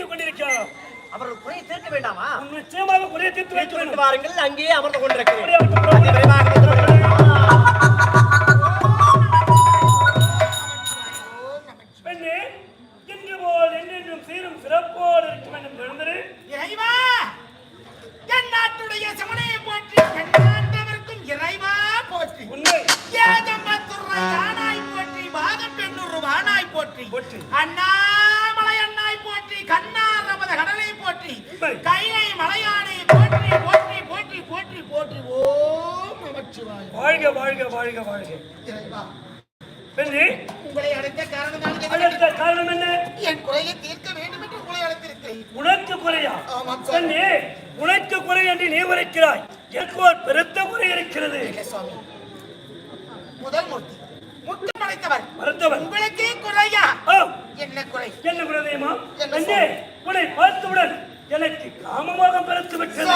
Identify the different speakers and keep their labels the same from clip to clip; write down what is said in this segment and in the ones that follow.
Speaker 1: எவரையும் கொண்டிருக்கிறாரோ
Speaker 2: அவர்கள் குறையை தீர்க்க வேண்டாமா?
Speaker 1: நிச்சயமாக குறைய தீர்த்து
Speaker 2: வைத்து வாருங்கள். அங்கேயே அமர்ந்து கொண்டிருக்கிறேன்.
Speaker 3: கண்ணார் நமது கடலை போற்றி. கைலை மலையானை போற்றி போற்றி போற்றி போற்றி போற்றி. ஓம் நமச்சிவாய
Speaker 1: வாழ்க வாழ்க வாழ்க வாழ்க.
Speaker 3: உங்களை அழைத்த காரணம்
Speaker 1: காரணம் என்ன?
Speaker 3: என் குறையை தீர்க்க வேண்டும் என்று உங்களை அழைத்திருக்கிறேன்.
Speaker 1: உனக்கு குறையா? உனக்கு குறை என்று நீ உரைக்கிறாய். எனக்கு ஒரு பெருத்த குறை இருக்கிறது.
Speaker 3: முதல் மூர்த்தி. முத்தம் அழைத்தவர்
Speaker 1: மருத்துவர்
Speaker 3: உங்களுக்கே குறையா? என்ன குறை?
Speaker 1: என்ன குலதெய்வமா
Speaker 3: என்ன
Speaker 1: பெண்ணே உன்னை பார்த்தவுடன் எனக்கு காமமோகம் பெருத்து விட்டது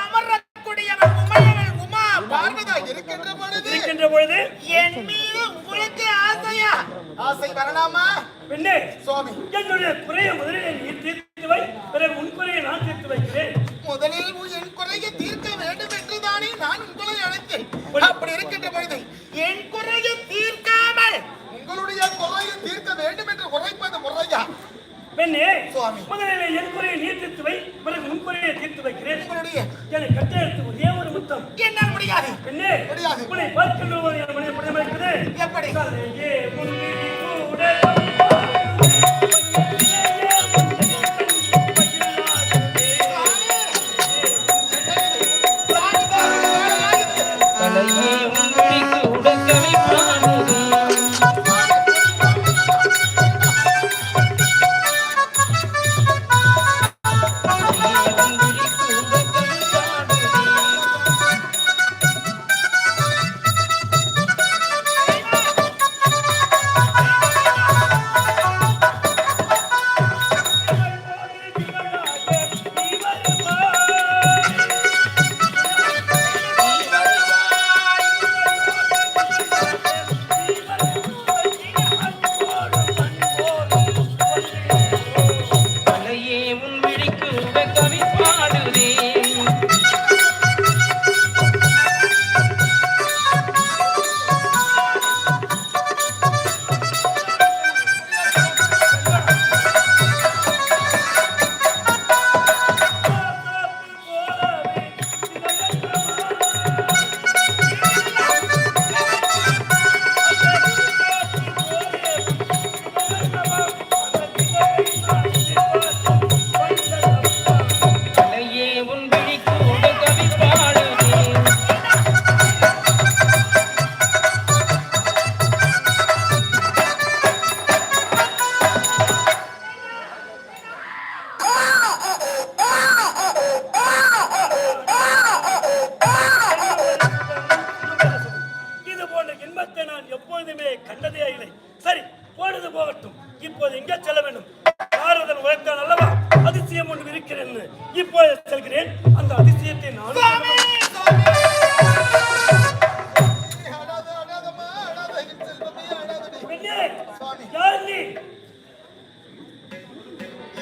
Speaker 3: அமரக்கூடியவர் உமையவள் உமா பார்வதா இருக்கின்ற பொழுது
Speaker 1: இருக்கின்ற பொழுது?
Speaker 3: என் மீது உங்களுக்கு ஆசையா? ஆசை வரலாமா?
Speaker 1: பெண்ணே
Speaker 3: சுவாமி!
Speaker 1: என்னுடைய குறையை முதலில் நீ தீர்த்து வை பிறகு உன் குறையை நான் தீர்த்து வைக்கிறேன்.
Speaker 3: முதலில் என் குறையை தீர்க்க வேண்டும் என்று தானே நான் உங்களை அழைத்தேன். அப்படி இருக்கின்ற பொழுது என் குறையை தீர்க்காமல் உங்களுடைய குறையை தீர்க்க வேண்டும் என்று உரைப்பது முறையா
Speaker 1: பெண்ணே. முதலில் என் குறையை நீ தீர்த்து வை பிறகு உன் குறையை தீர்த்து வைக்கிறேன். என்னை கட்டெடுத்து ஒரே ஒரு முத்தம்.
Speaker 3: என்னால் முடியாது.
Speaker 1: பெண்ணே
Speaker 3: முடியாது.
Speaker 1: உன்னை பார்க்கின்ற என் மனித புரிதம் இருக்கிறது
Speaker 3: எப்படி?
Speaker 1: கூட
Speaker 4: தலையே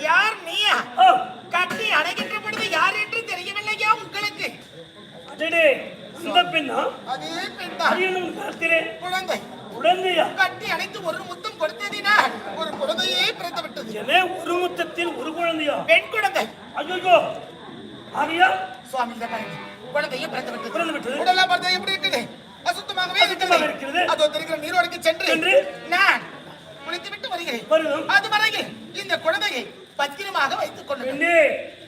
Speaker 1: யார்
Speaker 3: நீயா? கட்டி அடைகின்ற பொழுது யார் என்று தெரியவில்லையா உங்களுக்கு?
Speaker 1: அடடே அந்த பெண்ணா?
Speaker 3: அதே
Speaker 1: அரியணும் காத்திரேன்
Speaker 3: குழந்தை.
Speaker 1: குழந்தையா?
Speaker 3: கட்டி அணைத்து ஒரு முத்தம் கொடுத்ததினால் ஒரு குழந்தையே பிறந்து விட்டது
Speaker 1: எனவே ஒரு முத்தத்தில் ஒரு குழந்தையா?
Speaker 3: பெண் குழந்தை.
Speaker 1: ஐயோ ஆகையா
Speaker 3: சுவாமி இந்த குழந்தையே பிறந்து விட்டது
Speaker 1: பிறந்து விட்டது.
Speaker 3: உடலாம் பார்த்தா எப்படி இருக்குது? அசுத்தமாகவே
Speaker 1: அசுத்தமாக இருக்கிறது.
Speaker 3: அதோ தெரிகிற நீரோடைக்கு சென்று
Speaker 1: சென்று
Speaker 3: நான் குளித்து விட்டு வருகிறேன். அது வரையில் இந்த குழந்தையை பத்திரமாக வைத்துக்
Speaker 1: பெண்ணே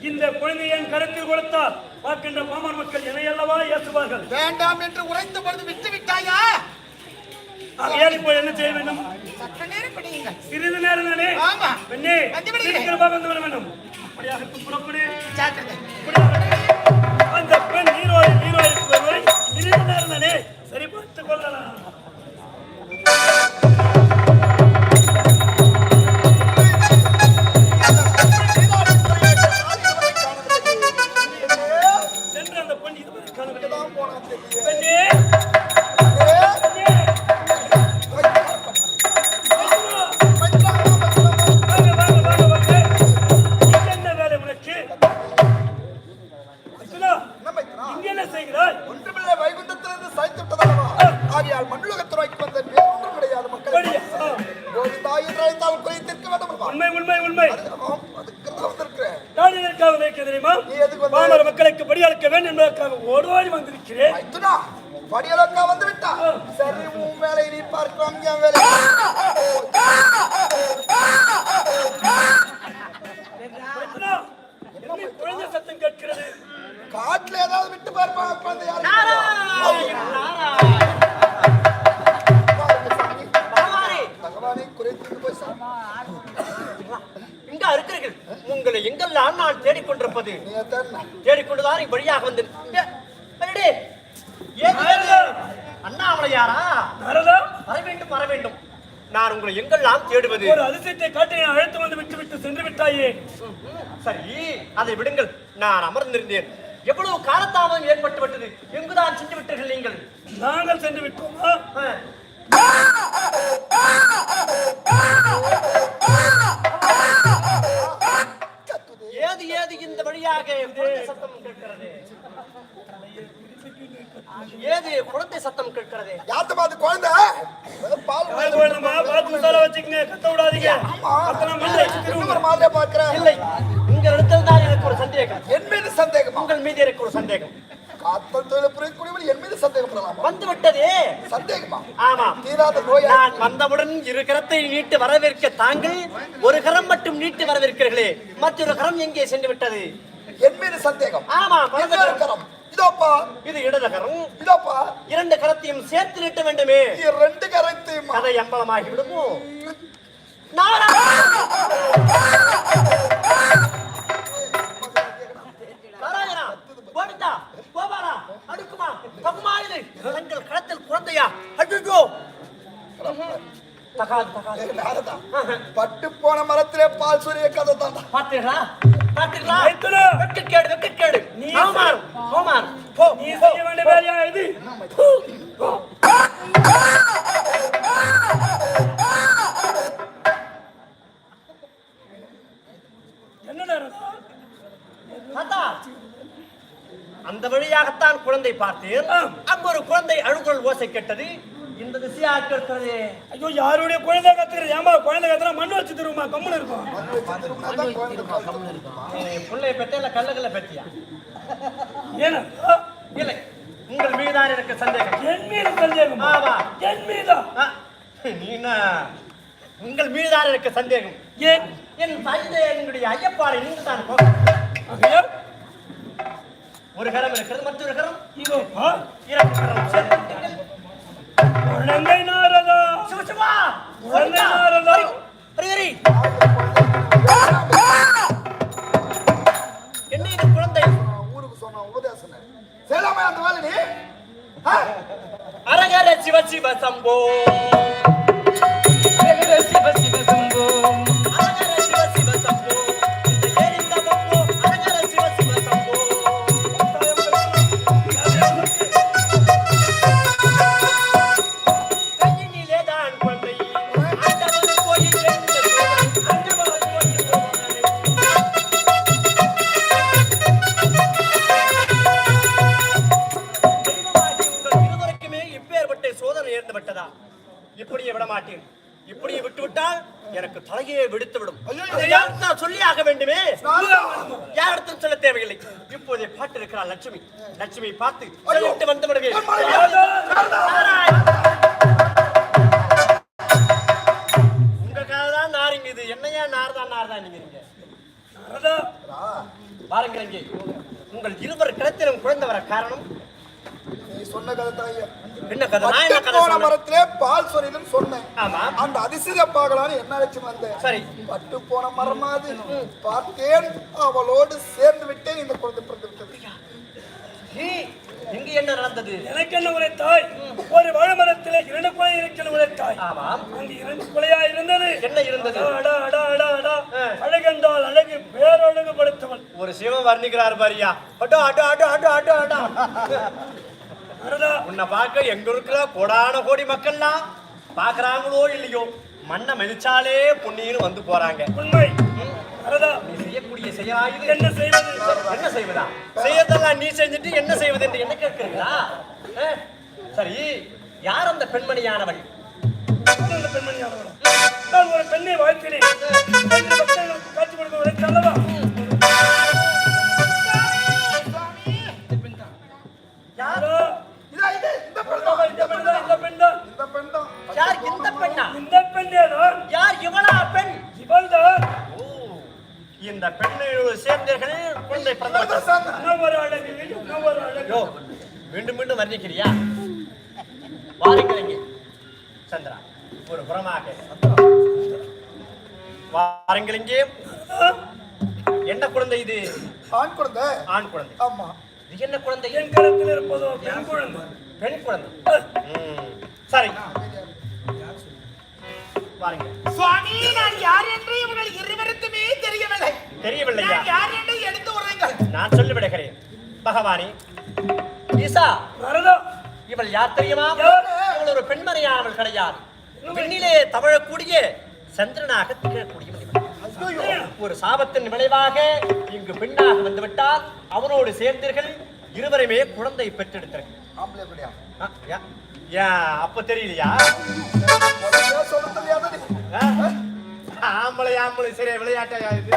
Speaker 1: இந்த குழந்தையை என் கருத்தில் கொடுத்தால் பார்க்கின்ற பாமர் மக்கள் என்னை அல்லவா ஏசுவார்கள்
Speaker 3: வேண்டாம் என்று உரைத்த பொழுது விட்டு விட்டாயா?
Speaker 1: ஆகையால் இப்போ என்ன செய்ய வேண்டும்?
Speaker 3: சற்று நேரம்
Speaker 1: சிறிது நேரம் தானே?
Speaker 3: ஆமா.
Speaker 1: பெண்ணே
Speaker 3: வந்து விடுகிறேன்.
Speaker 1: சீக்கிரமாக வந்து விட வேண்டும். அப்படியாக புறப்படு. அந்த பெண் சிறிது நேரம் தானே? சரி பார்த்துக் கொள்ளலாம். தெரியுமா
Speaker 5: நீ எதுக்கு வந்த?
Speaker 1: பாமர மக்களுக்கு படியளக்க வேண்டும் என்பதற்காக ஓடோடி வந்திருக்கிறேன்
Speaker 5: படியலக்கா வந்து விட்டா சரி உன் வேலை நீ பார்க்கலாம் என் வேலை
Speaker 1: மைத்துனா, என்ன குழந்தை சத்தம் கேட்கிறது
Speaker 5: காட்டுல ஏதாவது விட்டு பார்ப்பாங்க குழந்தை யாரு
Speaker 2: நாராயண, நாராயண.
Speaker 5: பாருங்க சாமி.
Speaker 2: பகவானே,
Speaker 5: பகவானே குறைத்து போய் சாமி.
Speaker 2: இங்க இருக்கிறீர்கள் உங்களை எங்கெல்லாம் நான் தேடிக்கொண்டிருப்பது தேடிக்கொண்டுதான் வழியாக வந்தேன்? அண்ணாமலையாரா வர வேண்டும் வர வேண்டும் நான் உங்களை எங்கெல்லாம் தேடுவது
Speaker 1: ஒரு அதிசயத்தை காட்டி என்னை அழைத்து வந்து விட்டு விட்டு சென்று விட்டாயே.
Speaker 2: சரி அதை விடுங்கள் நான் அமர்ந்திருந்தேன் எவ்வளவு காலதாமதம் ஏற்பட்டு விட்டது எங்குதான் சென்று விட்டீர்கள் நீங்கள்
Speaker 1: நாங்கள் சென்று விட்டோமா
Speaker 2: ஏது இந்த வழியாக குழந்தை சத்தம் கேட்கிறது. ஏது குழந்தை சத்தம் கேட்கிறது?
Speaker 5: யார்த்த பார்த்து குழந்தை? பால்
Speaker 1: வேணுமா? பார்த்து மசாலா வச்சுக்கங்க கத்த விடாதீங்க.
Speaker 5: இன்னொரு
Speaker 1: திரும்ப
Speaker 5: மாதிரியா பார்க்கிறேன்.
Speaker 2: இல்லை உங்க இடத்தில் தான் எனக்கு ஒரு சந்தேகம்.
Speaker 5: என் மீது சந்தேகமா?
Speaker 2: உங்கள் மீது எனக்கு ஒரு சந்தேகம்.
Speaker 5: காத்தல் தொழில் புரியக்கூடியவன் என் மீது சந்தேகப்படலாமா
Speaker 2: வந்து விட்டதே
Speaker 5: சந்தேகமா?
Speaker 2: ஆமா.
Speaker 5: தீராத நோயா
Speaker 2: நான் வந்தவுடன் இரு கரத்தை நீட்டு வரவேற்க தாங்கள் ஒரு கரம் மட்டும் நீட்டு வரவேற்கிறீர்களே மற்றொரு கரம் எங்கே சென்று விட்டது
Speaker 5: என் மீது சந்தேகம்.
Speaker 2: ஆமா கரம்.
Speaker 5: இதோப்பா.
Speaker 2: இது இடது கரம்.
Speaker 5: இதோப்பா.
Speaker 2: இரண்டு கரத்தையும் சேர்த்து நீட்ட வேண்டுமே.
Speaker 5: நீ ரெண்டு கரத்தையும்?
Speaker 2: கதை அம்பலமாகி விடுமோ நாராயணா
Speaker 5: பட்டு போன மரத்திலே பால் சூரிய கதை தான்
Speaker 2: பாத்தீங்களா பாத்தீங்களா. வெக்கக்கேடு வெக்கக்கேடு
Speaker 1: நீ
Speaker 2: போ
Speaker 1: செய்ய வேண்டிய வேலையா இது?
Speaker 2: அந்த வழியாகத்தான் குழந்தை பார்த்தேன். அங்க ஒரு குழந்தை அழுகுரல் ஓசை கேட்டது திசையாக கேட்கிறது
Speaker 1: ஐயோ யாருடைய குழந்தை கத்துக்கிறது? ஏமா குழந்தை கத்துறா? மண் வச்சு தருமா கம்முன்னு இருக்கும்.
Speaker 2: பிள்ளைய பெத்த இல்ல கல்லகல்ல பெத்தியா?
Speaker 1: ஏன்னா
Speaker 2: இல்லை. உங்கள் மீதுதான் எனக்கு சந்தேகம்.
Speaker 1: என் மீது சந்தேகம்.
Speaker 2: ஆமா.
Speaker 1: என் மீதா?
Speaker 2: நீனா உங்கள் மீதுதான் எனக்கு சந்தேகம்.
Speaker 1: ஏன்?
Speaker 2: என் தந்தை என்னுடைய ஐயப்பாறை நீங்க தான்
Speaker 1: ஆகையா,
Speaker 2: ஒரு கரம் இருக்கிறது மற்றொரு கரம்
Speaker 1: இதோ
Speaker 2: இரண்டு கரம் சேர்த்து
Speaker 1: குழந்தை நாரதா.
Speaker 2: சிவா
Speaker 1: குழந்தை நாரதா.
Speaker 2: ஹரி ஹரி என்ன இது குழந்தை?
Speaker 5: ஊருக்கு சொன்ன உபதேசம் சேலாமே அந்த வேலை நீ?
Speaker 2: அரகர சிவ சிவ சம்போ. விட்டதா இப்படியே விட மாட்டேன் இப்படியே விட்டு விட்டால் எனக்கு தலையே வெடித்து விடும் நான் சொல்லி ஆக வேண்டுமே? யாரிடத்தும் சொல்ல தேவையில்லை. இப்போதே பாட்டு இருக்கிறாள் லட்சுமி. லட்சுமி பார்த்து சொல்லிட்டு வந்து விடுவேன் உங்களுக்காக தான் நாருங்க இது என்னையா நார் தான் நார் தான் நீங்க
Speaker 1: நாரதா.
Speaker 2: பாருங்க உங்கள் இருவர் கிடத்திலும் குழந்தை வர காரணம்?
Speaker 5: சொன்ன கதை போன மரத்திலே பால் சொரிதுன்னு சொன்னேன். அந்த அதிசய பார்க்கலான்னு என்ன அழைச்சு வந்தேன்?
Speaker 2: சரி.
Speaker 5: பட்டு போன மரமாது பார்த்தேன். அவளோடு சேர்ந்து விட்டேன். இந்த குழந்தை பிறந்து விட்டது.
Speaker 2: இங்கு என்ன நடந்தது?
Speaker 1: எனக்கு என்ன உரைத்தாய் ஒரு வாழை மரத்திலே இரண்டு குலை இருக்கிற உரைத்தாய்
Speaker 2: ஆமாம்
Speaker 1: அங்கு இரண்டு குலையா இருந்தது.
Speaker 2: என்ன இருந்தது?
Speaker 1: அடா, அடா, அடா, அடா. அழகென்றால் அழகு பேரழகு படுத்தவன்
Speaker 2: ஒரு சிவம் வர்ணிக்கிறார் பாரியா அடோ அடோ அடோ அடோ அடோ அடோ.
Speaker 1: நாரதா
Speaker 2: உன்னை பார்க்க எங்க இருக்கிற கோடான கோடி மக்கள்லாம் பாக்குறாங்களோ இல்லையோ மண்ணை மிதிச்சாலே புண்ணியன்னு வந்து போறாங்க.
Speaker 1: உண்மை.
Speaker 2: நீ செய்யக்கூடிய செயலா இது?
Speaker 1: என்ன செய்வது?
Speaker 2: என்ன செய்வதா? செய்யறதெல்லாம் நீ செஞ்சுட்டு என்ன செய்வது என்று என்ன கேட்கிறீங்களா? சரி யார் அந்த பெண்மணியானவள்?
Speaker 1: பெண்மணியானவளா? நான் ஒரு பெண்ணை வாழ்க்கிறேன்
Speaker 2: வாருங்கள் இங்கே. என்ன குழந்தை இது?
Speaker 3: ஆண் குழந்தை.
Speaker 2: ஆண் குழந்தை.
Speaker 3: ஆமா.
Speaker 2: இது என்ன குழந்தை?
Speaker 1: என் கரத்தில் இருப்பதோ பெண் குழந்தை.
Speaker 2: பெண் குழந்தை. சரி. வாருங்க
Speaker 3: சுவாமி நான் யார் என்று இவர்கள் இருவருக்குமே தெரியவில்லை.
Speaker 2: தெரியவில்லையா?
Speaker 3: நான் யார் என்று எடுத்து உரைங்கள்
Speaker 2: நான் சொல்லிவிடுகிறேன். பகவானே ஈசா
Speaker 1: வரதா
Speaker 2: இவள் யார் தெரியுமா? இவள் ஒரு பெண்மணியானவள் கிடையாது. பெண்ணிலே தவழக்கூடிய சந்திரனாக திகழக்கூடியவள் இவள். ஒரு சாபத்தின் விளைவாக இங்கு பெண்ணாக வந்துவிட்டால் அவனோடு சேர்ந்தீர்கள் இருவருமே குழந்தை பெற்றெடுத்தார்கள். அப்ப தெரியலையா? ஆம்பளை ஆம்பளை சரி விளையாட்டா இது?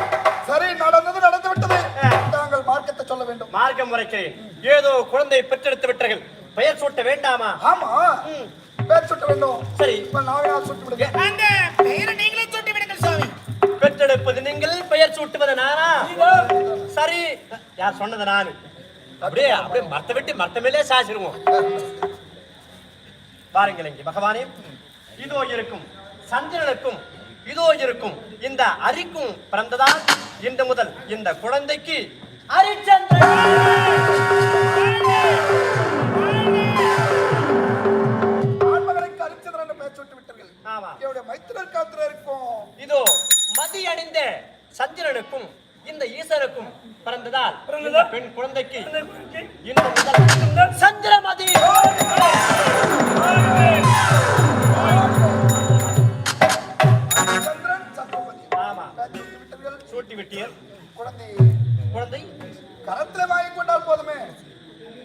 Speaker 3: சரி நடந்தது நடந்து விட்டது
Speaker 2: ஆ.
Speaker 3: தாங்கள் மார்க்கத்தை சொல்ல வேண்டும்.
Speaker 2: மார்க்கம் முறைக்கிறேன். ஏதோ குழந்தை பெற்றெடுத்து விட்டார்கள். பெயர் சூட்ட வேண்டாமா?
Speaker 3: ஆமா. பேர் சுட்ட வேண்டும்.
Speaker 2: சரி.
Speaker 3: இப்ப நாவினா சுட்டு விடுங்க.
Speaker 2: பெற்றெடுப்பது நீங்கள் பெயர் சூட்டுவது நானா? சரி. யார் சொன்னது நானு? அப்படியே அப்படியே மரத்த விட்டு மரத்த மேலே சாசிருவோம் பாருங்கள் இங்கே பகவானே. இதோ இருக்கும் சந்திரனுக்கும் இதோ இருக்கும் இந்த அரிக்கும் பிறந்ததால் இன்று முதல் இந்த குழந்தைக்கு
Speaker 3: அரிச்சந்திரன்.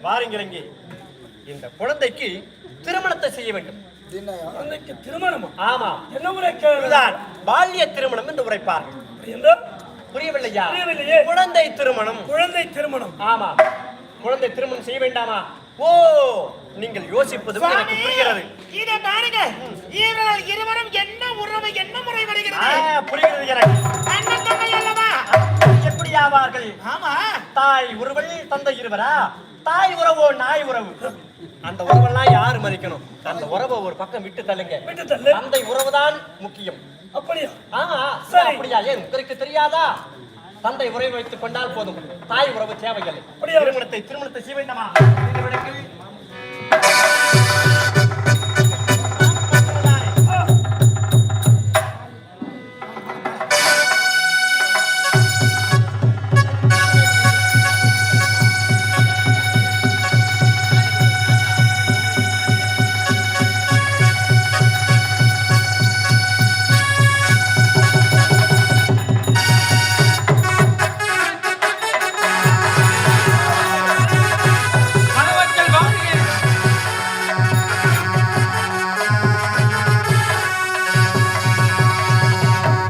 Speaker 2: வாருங்கள் இங்கே இந்த குழந்தைக்கு திருமணத்தை செய்ய வேண்டும்.
Speaker 3: என்னையா?
Speaker 1: குழந்தைக்கு திருமணமா?
Speaker 2: ஆமா.
Speaker 1: என்ன
Speaker 2: பால்ய திருமணம் என்று உரைப்பார்.
Speaker 1: எந்த
Speaker 2: புரியவில்லையா?
Speaker 1: புரியவில்லையே.
Speaker 2: குழந்தை திருமணம்.
Speaker 1: குழந்தை திருமணம்.
Speaker 2: ஆமா. குழந்தை திருமணம் செய்ய வேண்டாமா? ஓ நீங்கள் யோசிப்பது எனக்கு புரிகிறது.
Speaker 6: இதை பாருங்க. இவர்கள் இருவரும் என்ன உறவு என்ன முறை வருகிறது?
Speaker 2: புரிகிறது எனக்கு. ஆவார்கள்
Speaker 6: ஆமா.
Speaker 2: தாய் உறவல் தந்தை இருவரா? தாய் உறவோ நாய் உறவு? அந்த உறவெல்லாம் யாரு மதிக்கணும்? அந்த உறவை ஒரு பக்கம் விட்டு தள்ளுங்க.
Speaker 1: விட்டு தள்ளு.
Speaker 2: தந்தை உறவுதான் முக்கியம்.
Speaker 1: அப்படியா?
Speaker 2: ஆமா. அப்படியா? ஏன் உங்களுக்கு தெரியாதா? தந்தை உறவை வைத்துக் கொண்டால் போதும். தாய் உறவு தேவையில்லை.
Speaker 1: அப்படியா?
Speaker 2: திருமணத்தை திருமணத்தை செய்ய வேண்டாமா இந்த விடத்தில்